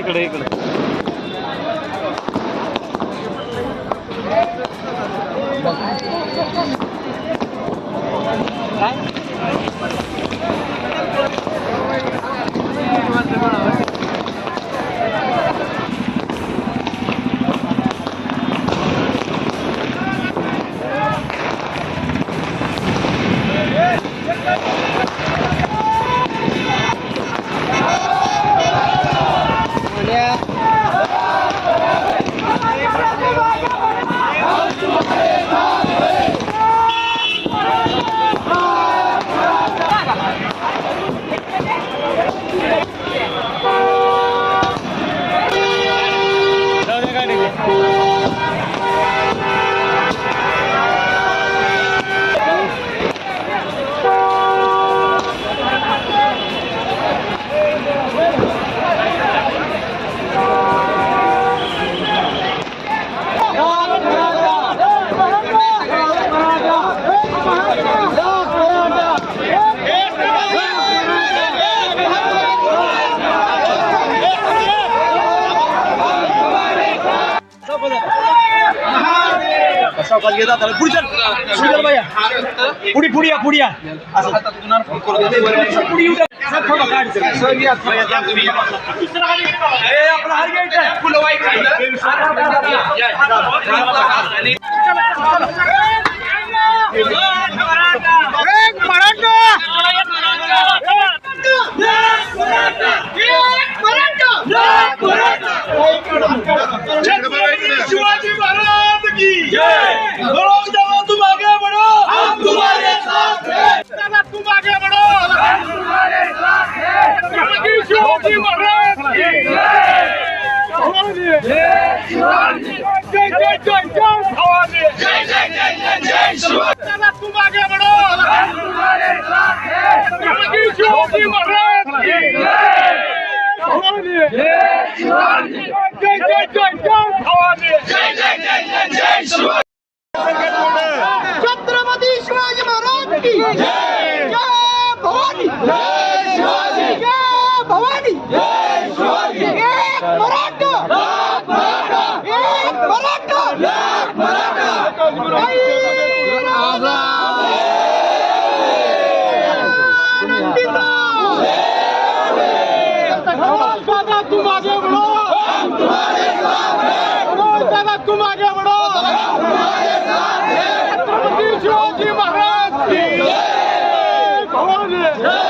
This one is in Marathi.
इकडे इकडे. पुढे चल पुढे चल भैया पुढे पुढे या पुढे या असं. शिवाजी महाराज जय जय शिवाजी जय जय जय जय भवानी जय जय जय जय जय शिवाजी तुम आगे बढ़ो हैं शिवाजी महाराज भवानी जय शिवाजी जय जय जय जय भवानी जय जय जय जय जय शिवाजी छत्रपती शिवाजी महाराज की जय भवानी जय शिवाजी जय भवानी जय शिवाजी एक मराठा. एक मराठा. एक मराठा दादा तुम आगे बढ़ो हम तुम्हारे साथ हैं दादा तुम आगे बढ़ो छत्रपती शिवाजी महाराज की जय भवानी.